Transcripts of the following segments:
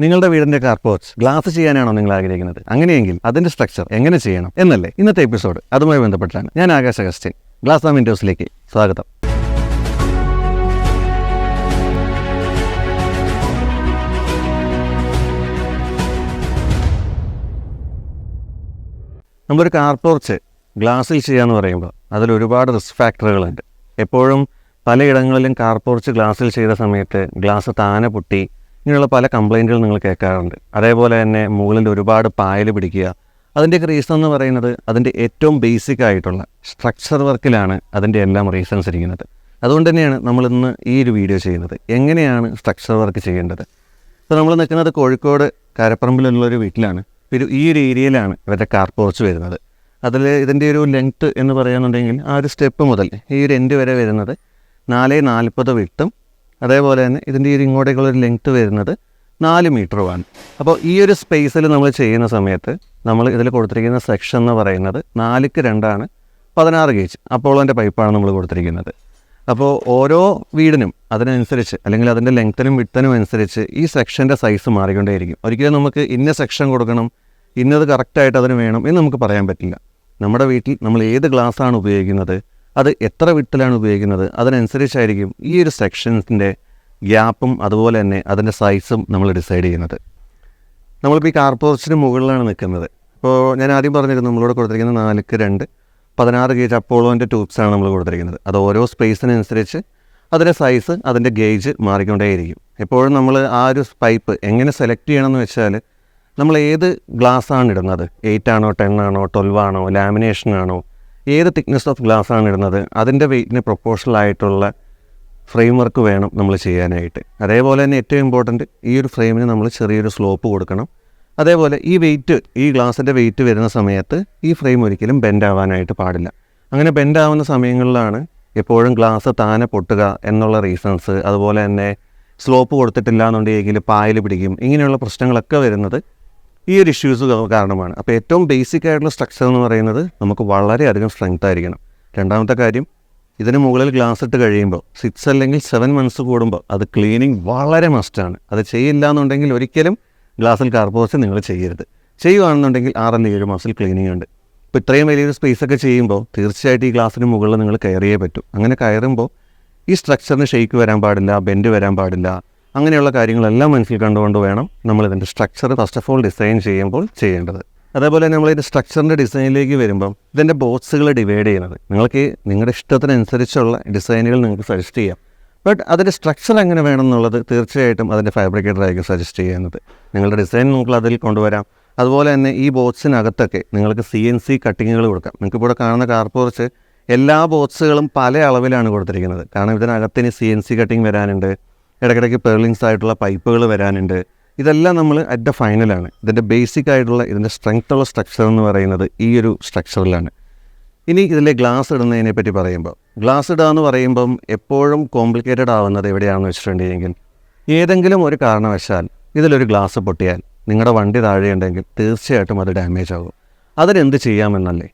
നിങ്ങളുടെ വീടിന്റെ car porch glass ചെയ്യാനാണോ നിങ്ങൾ ആഗ്രഹിക്കുന്നത്? അങ്ങനെയെങ്കിൽ അതിന്റെ സ്ട്രക്ചർ എങ്ങനെ ചെയ്യണം എന്നല്ലേ ഇന്നത്തെ എപ്പിസോഡ് അതുമായി ബന്ധപ്പെട്ടാണ്. ഞാൻ ആകാശ അഗസ്റ്റിൻ. ഗ്ലാസ് ആം വിൻഡോസിലേക്ക് സ്വാഗതം. നമ്മളൊരു കാർപോർച്ച് ഗ്ലാസ്സിൽ ചെയ്യാന്ന് പറയുമ്പോൾ അതിൽ ഒരുപാട് റിസ്ക് ഫാക്ടറുകളുണ്ട് എപ്പോഴും പലയിടങ്ങളിലും കാർപോർച്ച് ഗ്ലാസ്സിൽ ചെയ്ത സമയത്ത് ഗ്ലാസ് താനെ പൊട്ടി ഇങ്ങനെയുള്ള പല കംപ്ലൈന്റുകൾ നിങ്ങൾ കേൾക്കാറുണ്ട്. അതേപോലെ തന്നെ മുകളിൽ ഒരുപാട് പായൽ പിടിക്കുക. അതിന്റെയൊക്കെ റീസൺ എന്ന് പറയുന്നത് അതിന്റെ ഏറ്റവും ബേസിക് ആയിട്ടുള്ള സ്ട്രക്ചർ വർക്കിലാണ് അതിന്റെ എല്ലാം റീസൺസ് ഇരിക്കുന്നത്. അതുകൊണ്ട് തന്നെയാണ് നമ്മൾ ഇന്ന് ഈ ഒരു വീഡിയോ ചെയ്യുന്നത്. എങ്ങനെയാണ് സ്ട്രക്ചർ വർക്ക് ചെയ്യേണ്ടത്? ഇപ്പോൾ നമ്മൾ നിൽക്കുന്നത് കോഴിക്കോട് കരപ്പറമ്പിലുള്ളൊരു വീട്ടിലാണ്. ഒരു ഈ ഒരു ഏരിയയിലാണ് ഇവരുടെ കാർ പോർച്ച് വരുന്നത്. അതിൽ ഇതിന്റെ ഒരു ലെങ്ത്ത് എന്ന് പറയുന്നുണ്ടെങ്കിൽ ആ ഒരു സ്റ്റെപ്പ് മുതൽ ഈ ഒരു എൻഡ് വരെ വരുന്നത് നാല് നാൽപ്പത് വിട്ടും അതേപോലെ തന്നെ ഇതിന്റെ ഒരു ഇങ്ങോട്ടേക്കുള്ള ഒരു ലെങ്ത്ത് വരുന്നത് നാല് മീറ്ററുമാണ് അപ്പോൾ ഈ ഒരു സ്പേസിൽ നമ്മൾ ചെയ്യുന്ന സമയത്ത് നമ്മൾ ഇതിൽ കൊടുത്തിരിക്കുന്ന സെക്ഷൻ എന്ന് പറയുന്നത് നാലിക്ക് രണ്ടാണ് പതിനാറ് ഗേജ് അപ്പോളോന്റെ പൈപ്പാണ് നമ്മൾ കൊടുത്തിരിക്കുന്നത്. അപ്പോൾ ഓരോ വീടിനും അതിനനുസരിച്ച് അല്ലെങ്കിൽ അതിന്റെ ലെങ്ത്തിനും വിട്ടനും അനുസരിച്ച് ഈ സെക്ഷന്റെ സൈസ് മാറിക്കൊണ്ടേയിരിക്കും. ഒരിക്കലും നമുക്ക് ഇന്ന സെക്ഷൻ കൊടുക്കണം ഇന്നത് കറക്റ്റായിട്ട് അതിന് വേണം എന്ന് നമുക്ക് പറയാൻ പറ്റില്ല. നമ്മുടെ വീട്ടിൽ നമ്മൾ ഏത് ഗ്ലാസ്സാണ് ഉപയോഗിക്കുന്നത് അത് എത്ര വിട്ടിലാണ് ഉപയോഗിക്കുന്നത് അതിനനുസരിച്ചായിരിക്കും ഈ ഒരു സെക്ഷൻസിന്റെ ഗ്യാപ്പും അതുപോലെ തന്നെ അതിന്റെ സൈസും നമ്മൾ ഡിസൈഡ് ചെയ്യുന്നത്. നമ്മളിപ്പോൾ ഈ കാർപോർച്ചിന് മുകളിലാണ് നിൽക്കുന്നത്. ഇപ്പോൾ ഞാൻ ആദ്യം പറഞ്ഞിരുന്നു നമ്മളിവിടെ കൊടുത്തിരിക്കുന്നത് നാലുക്ക് രണ്ട് പതിനാറ് ഗേജ് അപ്പോളോന്റെ ട്യൂബ്സാണ് നമ്മൾ കൊടുത്തിരിക്കുന്നത്. അത് ഓരോ സ്പേസിനനുസരിച്ച് അതിന്റെ സൈസ് അതിന്റെ ഗേജ് മാറിക്കൊണ്ടേയിരിക്കും. എപ്പോഴും നമ്മൾ ആ ഒരു പൈപ്പ് എങ്ങനെ സെലക്ട് ചെയ്യണമെന്ന് വെച്ചാൽ നമ്മൾ ഏത് ഗ്ലാസ് ആണ് ഇടുന്നത്? എയ്റ്റ് ആണോ ടെൻ ആണോ ട്വൽവ് ആണോ ലാമിനേഷൻ ആണോ? ഏത് തിക്നെസ് ഓഫ് ഗ്ലാസ് ആണ് ഇടുന്നത്? അതിന്റെ വെയിറ്റിന് പ്രൊപ്പോർഷണൽ ആയിട്ടുള്ള ഫ്രെയിം വർക്ക് വേണം നമ്മൾ ചെയ്യാനായിട്ട്. അതേപോലെ തന്നെ ഏറ്റവും ഇമ്പോർട്ടന്റ് ഈ ഒരു ഫ്രെയിമിന് നമ്മൾ ചെറിയൊരു സ്ലോപ്പ് കൊടുക്കണം. അതേപോലെ ഈ വെയിറ്റ് ഈ ഗ്ലാസിന്റെ വെയിറ്റ് വരുന്ന സമയത്ത് ഈ ഫ്രെയിം ഒരിക്കലും ബെൻഡ് ആവാനായിട്ട് പാടില്ല. അങ്ങനെ ബെൻഡ് ആവുന്ന സമയങ്ങളിലാണ് എപ്പോഴും ഗ്ലാസ് താനെ പൊട്ടുക എന്നുള്ള റീസൺസ് അതുപോലെ തന്നെ സ്ലോപ്പ് കൊടുത്തിട്ടില്ല എന്നുണ്ടെങ്കിൽ പായൽ പിടിക്കും ഇങ്ങനെയുള്ള പ്രശ്നങ്ങളൊക്കെ വരുന്നത് ഈ ഒരു ഇഷ്യൂസ് കാരണമാണ്. അപ്പോൾ ഏറ്റവും ബേസിക് ആയിട്ടുള്ള സ്ട്രക്ചർ എന്ന് പറയുന്നത് നമുക്ക് വളരെയധികം സ്ട്രെങ്ത് ആയിരിക്കണം. രണ്ടാമത്തെ കാര്യം ഇതിന് മുകളിൽ ഗ്ലാസ് ഇട്ട് കഴിയുമ്പോൾ സിക്സ് അല്ലെങ്കിൽ സെവൻ മന്ത്സ് കൂടുമ്പോൾ അത് ക്ലീനിങ് വളരെ മസ്റ്റാണ് അത് ചെയ്യില്ല എന്നുണ്ടെങ്കിൽ ഒരിക്കലും ഗ്ലാസ്സിൽ കാർപോസ് നിങ്ങൾ ചെയ്യരുത്. ചെയ്യുകയാണെന്നുണ്ടെങ്കിൽ ആറ് അല്ലെങ്കിൽ ഏഴ് മാസത്തിൽ ക്ലീനിങ് ഉണ്ട്. ഇപ്പോൾ ഇത്രയും വലിയൊരു സ്പേസ് ഒക്കെ ചെയ്യുമ്പോൾ തീർച്ചയായിട്ടും ഈ ഗ്ലാസ്സിന് മുകളിൽ നിങ്ങൾ കയറിയേ പറ്റും. അങ്ങനെ കയറുമ്പോൾ ഈ സ്ട്രക്ചറിന് ഷെയ്ക്ക് വരാൻ പാടില്ല ബെൻഡ് വരാൻ പാടില്ല അങ്ങനെയുള്ള കാര്യങ്ങളെല്ലാം മനസ്സിൽ കണ്ടുകൊണ്ട് വേണം നമ്മൾ ഇതിന്റെ structure first of all design ചെയ്യുമ്പോൾ ചെയ്യേണ്ടത്. അതേപോലെ നമ്മൾ ഇതിന്റെ സ്ട്രക്ചറിന്റെ ഡിസൈനിലേക്ക് വരുമ്പം ഇതിന്റെ ബോക്സുകൾ ഡിവൈഡ് ചെയ്യുന്നത്. നിങ്ങൾക്ക് നിങ്ങളുടെ ഇഷ്ടത്തിനനുസരിച്ചുള്ള ഡിസൈനുകൾ നിങ്ങൾക്ക് സജസ്റ്റ് ചെയ്യാം. ബട്ട് അതിന്റെ സ്ട്രക്ചർ എങ്ങനെ വേണം എന്നുള്ളത് തീർച്ചയായിട്ടും അതിന്റെ ഫാബ്രിക്കേറ്ററായിരിക്കും സജസ്റ്റ് ചെയ്യുന്നത്. നിങ്ങളുടെ ഡിസൈൻ നമുക്ക് അതിൽ കൊണ്ടുവരാം. അതുപോലെ തന്നെ ഈ ബോക്സിനകത്തൊക്കെ നിങ്ങൾക്ക് സി എൻ സി കട്ടിങ്ങുകൾ കൊടുക്കാം. നിങ്ങൾക്ക് ഇവിടെ കാണുന്ന കാർപോർച്ച് എല്ലാ ബോക്സുകളും പല അളവിലാണ് കൊടുത്തിരിക്കുന്നത്. കാരണം ഇതിനകത്തിന് സി എൻ സി കട്ടിങ് വരാനുണ്ട്. ഇടയ്ക്കിടയ്ക്ക് പെർലിങ്സ് ആയിട്ടുള്ള പൈപ്പുകൾ വരാനുണ്ട്. ഇതെല്ലാം നമ്മൾ അറ്റ് ദ ഫൈനലാണ് ഇതിന്റെ ബേസിക് ആയിട്ടുള്ള ഇതിന്റെ സ്ട്രെങ്ത് ഉള്ള സ്ട്രക്ചർ എന്ന് പറയുന്നത് ഈ ഒരു സ്ട്രക്ചറിലാണ് ഇനി ഇതിലെ ഗ്ലാസ് ഇടുന്നതിനെ പറ്റി പറയുമ്പോൾ ഗ്ലാസ് ഇടുക എന്ന് പറയുമ്പം എപ്പോഴും കോംപ്ലിക്കേറ്റഡ് ആവുന്നത് എവിടെയാണെന്ന് വെച്ചിട്ടുണ്ടെങ്കിൽ ഏതെങ്കിലും ഒരു കാരണവശാൽ ഇതിലൊരു ഗ്ലാസ് പൊട്ടിയാൽ നിങ്ങളുടെ വണ്ടി താഴെയുണ്ടെങ്കിൽ തീർച്ചയായിട്ടും അത് ഡാമേജ് ആകും. അതിനെന്ത് ചെയ്യാമെന്നല്ലേ?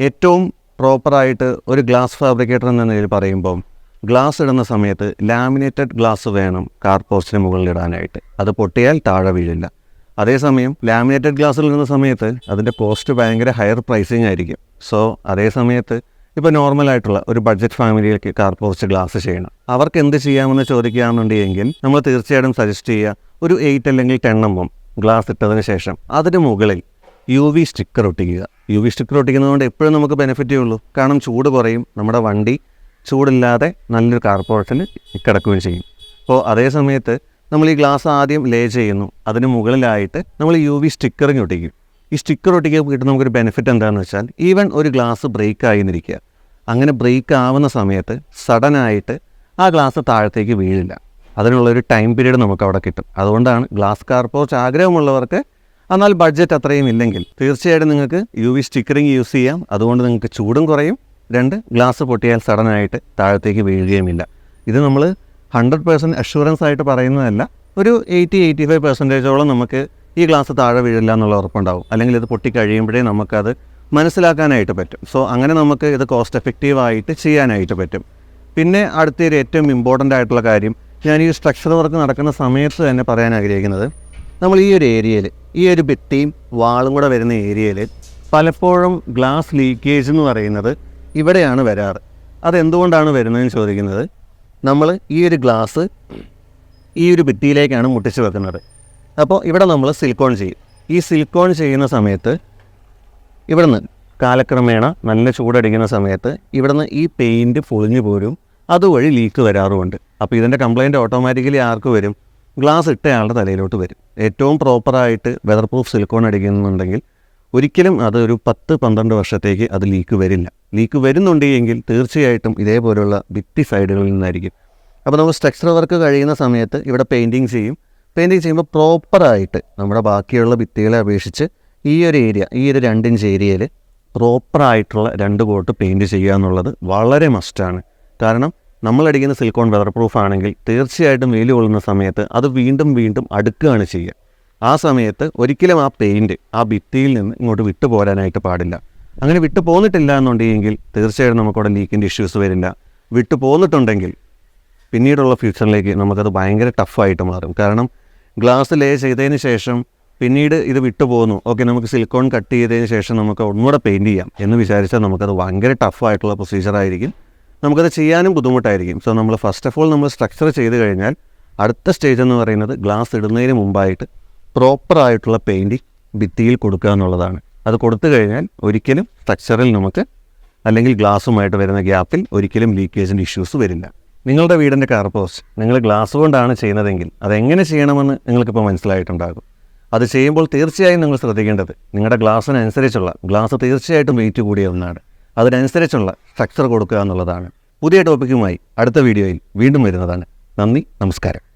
ഏറ്റവും പ്രോപ്പറായിട്ട് ഒരു ഗ്ലാസ് ഫാബ്രിക്കേറ്റർ എന്ന നിലയിൽ പറയുമ്പം ഗ്ലാസ് ഇടുന്ന സമയത്ത് ലാമിനേറ്റഡ് ഗ്ലാസ് വേണം കാർ പോസ്റ്റിന് മുകളിൽ ഇടാനായിട്ട്. അത് പൊട്ടിയാൽ താഴെ വീഴില്ല. അതേസമയം ലാമിനേറ്റഡ് ഗ്ലാസ് ഇടുന്ന സമയത്ത് അതിന്റെ കോസ്റ്റ് ഭയങ്കര ഹയർ പ്രൈസിങ് ആയിരിക്കും. സോ അതേ സമയത്ത് ഇപ്പോൾ നോർമലായിട്ടുള്ള ഒരു ബഡ്ജറ്റ് ഫാമിലിയിലേക്ക് കാർ പോസ്റ്റ് ഗ്ലാസ് ചെയ്യണം. അവർക്ക് എന്ത് ചെയ്യാമെന്ന് ചോദിക്കുകയാണെന്നുണ്ടെങ്കിൽ നമ്മൾ തീർച്ചയായിട്ടും സജസ്റ്റ് ചെയ്യുക ഒരു എയ്റ്റ് അല്ലെങ്കിൽ ടെൻ എം എം ഗ്ലാസ് ഇട്ടതിന് ശേഷം അതിന് മുകളിൽ യു വി സ്റ്റിക്കർ ഒട്ടിക്കുക. യു വി സ്റ്റിക്കർ ഒട്ടിക്കുന്നതുകൊണ്ട് എപ്പോഴും നമുക്ക് ബെനിഫിറ്റേ ഉള്ളൂ. കാരണം ചൂട് കുറയും. നമ്മുടെ വണ്ടി ചൂടില്ലാതെ നല്ലൊരു കാർപ്പറേഷന് കിടക്കുകയും ചെയ്യും. അപ്പോൾ അതേ സമയത്ത് നമ്മൾ ഈ ഗ്ലാസ് ആദ്യം ലേ ചെയ്യുന്നു. അതിന് മുകളിലായിട്ട് നമ്മൾ യു വി സ്റ്റിക്കറിങ് ഒട്ടിക്കും. ഈ സ്റ്റിക്കർ ഒട്ടിക്കുമ്പോൾ കിട്ടുന്ന നമുക്കൊരു ബെനിഫിറ്റ് എന്താണെന്ന് വെച്ചാൽ ഈവൻ ഒരു ഗ്ലാസ് ബ്രേക്ക് ആയി നിന്നിരിക്കുക. അങ്ങനെ ബ്രേക്ക് ആവുന്ന സമയത്ത് സഡനായിട്ട് ആ ഗ്ലാസ് താഴത്തേക്ക് വീഴില്ല. അതിനുള്ളൊരു ടൈം പീരീഡ് നമുക്ക് അവിടെ കിട്ടും. അതുകൊണ്ടാണ് ഗ്ലാസ് കാർപോർച്ച് ആഗ്രഹമുള്ളവർക്ക് എന്നാൽ ബഡ്ജറ്റ് അത്രയും ഇല്ലെങ്കിൽ തീർച്ചയായിട്ടും നിങ്ങൾക്ക് യു വി സ്റ്റിക്കറിങ് യൂസ് ചെയ്യാം. അതുകൊണ്ട് നിങ്ങൾക്ക് ചൂടും കുറയും. രണ്ട് ഗ്ലാസ് പൊട്ടിയാൽ സഡനായിട്ട് താഴത്തേക്ക് വീഴുകയുമില്ല. ഇത് നമ്മൾ ഹൺഡ്രഡ് പേഴ്സന്റ് അഷുറൻസ് ആയിട്ട് പറയുന്നതല്ല ഒരു എയ്റ്റി എയ്റ്റി ഫൈവ് പെർസെന്റേജോളം നമുക്ക് ഈ ഗ്ലാസ് താഴെ വീഴില്ല എന്നുള്ള ഉറപ്പുണ്ടാവും. അല്ലെങ്കിൽ ഇത് പൊട്ടി കഴിയുമ്പോഴേ നമുക്കത് മനസ്സിലാക്കാനായിട്ട് പറ്റും. സോ അങ്ങനെ നമുക്ക് ഇത് കോസ്റ്റ് എഫക്റ്റീവായിട്ട് ചെയ്യാനായിട്ട് പറ്റും. പിന്നെ അടുത്തൊരു ഏറ്റവും ഇമ്പോർട്ടന്റ് ആയിട്ടുള്ള കാര്യം ഞാൻ ഈ സ്ട്രക്ചർ വർക്ക് നടക്കുന്ന സമയത്ത് തന്നെ പറയാൻ ആഗ്രഹിക്കുന്നത് നമ്മൾ ഈ ഒരു ഏരിയയിൽ ഈ ഒരു ഭിത്തിയും വാളും കൂടെ വരുന്ന ഏരിയയിൽ പലപ്പോഴും ഗ്ലാസ് ലീക്കേജ് എന്ന് പറയുന്നത് ഇവിടെയാണ് വരാറ്. അതെന്തുകൊണ്ടാണ് വരുന്നതെന്ന് ചോദിക്കുന്നത്? നമ്മൾ ഈ ഒരു ഗ്ലാസ് ഈ ഒരു ഭിത്തിയിലേക്കാണ് മുട്ടിച്ച് വെക്കുന്നത്. അപ്പോൾ ഇവിടെ നമ്മൾ സിലിക്കോൺ ചെയ്യും. ഈ സിലിക്കോൺ ചെയ്യുന്ന സമയത്ത് ഇവിടുന്ന് കാലക്രമേണ നല്ല ചൂടടിക്കുന്ന സമയത്ത് ഇവിടുന്ന് ഈ പെയിന്റ് പൊളിഞ്ഞു പോരും. അതുവഴി ലീക്ക് വരാറുമുണ്ട്. അപ്പോൾ ഇതിന്റെ കംപ്ലയിന്റ് ഓട്ടോമാറ്റിക്കലി ആർക്ക് വരും? ഗ്ലാസ് ഇട്ടയാളുടെ തലയിലോട്ട് വരും. ഏറ്റവും പ്രോപ്പറായിട്ട് വെതർ പ്രൂഫ് സിലിക്കോൺ അടിക്കുന്നുണ്ടെങ്കിൽ ഒരിക്കലും അത് ഒരു പത്ത് പന്ത്രണ്ട് വർഷത്തേക്ക് അത് ലീക്ക് വരില്ല. ലീക്ക് വരുന്നുണ്ട് എങ്കിൽ തീർച്ചയായിട്ടും ഇതേപോലുള്ള ഭിത്തി സൈഡുകളിൽ നിന്നായിരിക്കും. അപ്പോൾ നമുക്ക് സ്ട്രക്ചർ വർക്ക് കഴിയുന്ന സമയത്ത് ഇവിടെ പെയിന്റിങ് ചെയ്യും. പെയിന്റിങ് ചെയ്യുമ്പോൾ പ്രോപ്പറായിട്ട് നമ്മുടെ ബാക്കിയുള്ള ഭിത്തികളെ അപേക്ഷിച്ച് ഈ ഒരു ഏരിയ ഈ ഒരു രണ്ടിഞ്ച് ഏരിയയിൽ പ്രോപ്പറായിട്ടുള്ള രണ്ട് കോട്ട് പെയിന്റ് ചെയ്യുക എന്നുള്ളത് വളരെ മസ്റ്റാണ് കാരണം നമ്മളടിക്കുന്ന സിലിക്കോൺ വെതർ പ്രൂഫ് ആണെങ്കിൽ തീർച്ചയായിട്ടും വെയിൽ കൊള്ളുന്ന സമയത്ത് അത് വീണ്ടും വീണ്ടും അടുക്കുകയാണ് ചെയ്യുക. ആ സമയത്ത് ഒരിക്കലും ആ പെയിന്റ് ആ ഭിത്തിയിൽ നിന്ന് ഇങ്ങോട്ട് വിട്ടുപോരാനായിട്ട് പാടില്ല. അങ്ങനെ വിട്ടു പോന്നിട്ടില്ല എന്നുണ്ടെങ്കിൽ തീർച്ചയായിട്ടും നമുക്കവിടെ ലീക്കിന്റെ ഇഷ്യൂസ് വരില്ല. വിട്ടു പോന്നിട്ടുണ്ടെങ്കിൽ പിന്നീടുള്ള ഫ്യൂച്ചറിലേക്ക് നമുക്കത് ഭയങ്കര ടഫായിട്ട് മാറും. കാരണം ഗ്ലാസ് ലേ ചെയ്തതിന് ശേഷം പിന്നീട് ഇത് വിട്ടുപോകുന്നു ഓക്കെ നമുക്ക് സിലിക്കോൺ കട്ട് ചെയ്തതിന് ശേഷം നമുക്ക് ഒന്നുകൂടെ പെയിന്റ് ചെയ്യാം എന്ന് വിചാരിച്ചാൽ നമുക്കത് ഭയങ്കര ടഫായിട്ടുള്ള പ്രൊസീജിയർ ആയിരിക്കും. നമുക്കത് ചെയ്യാനും ബുദ്ധിമുട്ടായിരിക്കും. സോ നമ്മൾ ഫസ്റ്റ് ഓഫ് ഓൾ നമ്മൾ സ്ട്രക്ചർ ചെയ്ത് കഴിഞ്ഞാൽ അടുത്ത സ്റ്റേജ് എന്ന് പറയുന്നത് ഗ്ലാസ് ഇടുന്നതിന് മുമ്പായിട്ട് പ്രോപ്പറായിട്ടുള്ള പെയിന്റിങ് ഭിത്തിയിൽ കൊടുക്കുക എന്നുള്ളതാണ്. അത് കൊടുത്തു കഴിഞ്ഞാൽ ഒരിക്കലും സ്ട്രക്ചറിൽ നമുക്ക് അല്ലെങ്കിൽ ഗ്ലാസ്സുമായിട്ട് വരുന്ന ഗ്യാപ്പിൽ ഒരിക്കലും ലീക്കേജിന്റെ ഇഷ്യൂസ് വരില്ല. നിങ്ങളുടെ വീടിന്റെ കാർ പോസ്റ്റ് നിങ്ങൾ ഗ്ലാസ് കൊണ്ടാണ് ചെയ്യുന്നതെങ്കിൽ അതെങ്ങനെ ചെയ്യണമെന്ന് നിങ്ങൾക്കിപ്പോൾ മനസ്സിലായിട്ടുണ്ടാകും. അത് ചെയ്യുമ്പോൾ തീർച്ചയായും നിങ്ങൾ ശ്രദ്ധിക്കേണ്ടത് നിങ്ങളുടെ ഗ്ലാസ്സിനനുസരിച്ചുള്ള ഗ്ലാസ് തീർച്ചയായിട്ടും വെയിറ്റ് കൂടിയ ഒന്നാണ്. അതിനനുസരിച്ചുള്ള സ്ട്രക്ചർ കൊടുക്കുക എന്നുള്ളതാണ്. പുതിയ ടോപ്പിക്കുമായി അടുത്ത വീഡിയോയിൽ വീണ്ടും വരുന്നതാണ്. നന്ദി നമസ്കാരം.